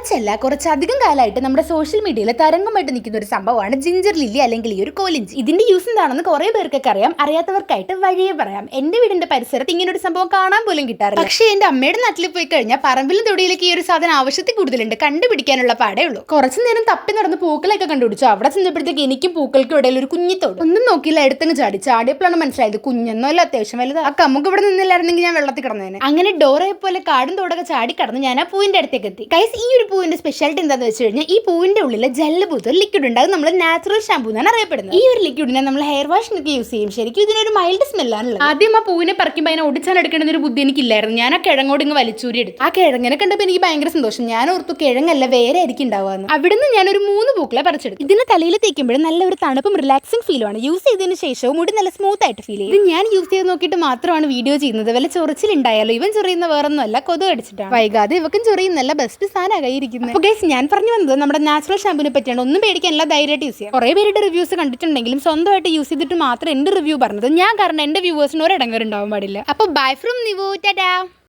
കുറച്ചല്ല കുറച്ചധികം കാലമായിട്ട് നമ്മുടെ സോഷ്യൽ മീഡിയയിൽ തരംഗമായിട്ട് നിൽക്കുന്ന ഒരു സംഭവമാണ് ജിഞ്ചർ ലില്ലി അല്ലെങ്കിൽ ഈ ഒരു കോലിഞ്ചി. ഇതിന്റെ യൂസ് എന്താണെന്ന് കുറെ പേർക്കൊക്കെ അറിയാം. അറിയാത്തവർക്കായിട്ട് വഴിയെ പറയാം. എന്റെ വീടിന്റെ പരിസരത്ത് ഇങ്ങനെ ഒരു സംഭവം കാണാൻ പോലും കിട്ടാറില്ല. പക്ഷേ എന്റെ അമ്മയുടെ നാട്ടിൽ പോയി കഴിഞ്ഞാൽ പറമ്പിലും തൊടിയിലേക്ക് ഈ ഒരു സാധനം ആവശ്യത്തിൽ കൂടുതലുണ്ട്. കണ്ടുപിടിക്കാനുള്ള പാടേ ഉള്ളൂ. കുറച്ച് നേരം തപ്പി നടന്ന് പൂക്കളൊക്കെ കണ്ടുപിടിച്ചു. അവിടെ ചെന്നപ്പോഴത്തേക്ക് എനിക്കും പൂക്കൾക്കും ഇടയിൽ ഒരു കുഞ്ഞിത്തോട്. ഒന്നും നോക്കിയില്ല എടുത്തങ്ങ് ചാടി. ചാടിയപ്പോഴാണ് മനസ്സിലായത് കുഞ്ഞൊന്നും അല്ല അത്യാവശ്യം വലുത്. ആ കമ്മുക്ക് ഇവിടെ നിന്നില്ലായിരുന്നെങ്കിൽ ഞാൻ വെള്ളത്തിൽ കിടന്നേനെ. അങ്ങനെ ഡോറയെ പോലെ കാടും തോടൊക്കെ ചാടി കടന്ന് ഞാൻ ആ പൂവിന്റെ അടുത്തേക്ക് എത്തി. കൈസ് ഈ ഒരു പൂവിന്റെ സ്പെഷ്യാലിറ്റി എന്താന്ന് വെച്ച് കഴിഞ്ഞാൽ ഈ പൂവിന്റെ ഉള്ളിൽ ജെല്ല് പൂത്ത് ഒരു ലിക്വിഡ് ഉണ്ട്. അത് നമ്മൾ നാച്ചുറൽ ഷാമ്പൂ എന്നാണ് അറിയപ്പെടുന്നത്. ഈ ഒരു ലിക്വിഡിനെ നമ്മൾ ഹെയർ വാഷിനൊക്കെ യൂസ് ചെയ്യും. ശരിക്കും ഇതിനൊരു മൈൽഡ് സ്മെല്ലാണുള്ളത് ആദ്യം ആ പൂവിനെ പറിക്കുമ്പോൾ അതിനെ ഒടിച്ചാൽ എടുക്കേണ്ട ഒരു ബുദ്ധി എനിക്കില്ലായിരുന്നു. ഞാൻ ആ കിഴങ്ങോട് ഇങ്ങ് വലിച്ചൂരി എടുത്തു. ആ കിഴങ്ങിനെ കണ്ടപ്പോൾ എനിക്ക് ഭയങ്കര സന്തോഷം. ഞാൻ ഓർത്തു കിഴങ്ങല്ല വേറെ ആയിരിക്കും ഉണ്ടാവുക അവിടുന്ന് ഞാൻ ഒരു മൂന്ന് പൂക്കളെ പറിച്ചെടുത്തു. ഇതിന് തലയിൽ തേക്കുമ്പോഴും നല്ല ഒരു തണുപ്പും റിലാക്സിംഗ് ആണ്. യൂസ് ചെയ്തതിന് ശേഷവും മുടി നല്ല സ്മൂത്ത് ആയിട്ട് ഫീൽ ചെയ്യും. ഇത് ഞാൻ യൂസ് ചെയ്ത് നോക്കിയിട്ട് മാത്രമാണ് വീഡിയോ ചെയ്യുന്നത്. വല്ല ചൊറിച്ചിലുണ്ടായാലോ? ഇവൻ ചൊറിയുന്ന വേറൊന്നുമല്ല. കൊതു അടിച്ചിട്ടാണ്. വൈകാതെ ഇവക്കും ചൊറിയുന്നല്ല. ബെസ്റ്റ് സാധനമായി അപ്പോൾ ഗൈസ് ഞാൻ പറഞ്ഞു വന്നത് നമ്മുടെ നാച്ചുറൽ ഷാമ്പൂനെ പറ്റിയാണ്. ഒന്നും പേടിക്കാനല്ല ധൈര്യമായിട്ട് യൂസ് ചെയ്യാം. കുറേ പേരുടെ റിവ്യൂസ് കണ്ടിട്ടുണ്ടെങ്കിലും സ്വന്തമായിട്ട് യൂസ് ചെയ്തിട്ട് മാത്രം എന്റെ റിവ്യൂ പറഞ്ഞത്. ഞാൻ കാരണം എന്റെ വ്യൂവേഴ്സിന് ഒരിടങ്ങർ ഉണ്ടാവാൻ പാടില്ല. അപ്പോൾ ബൈ ഫ്രം നിവോ ടാറ്റാ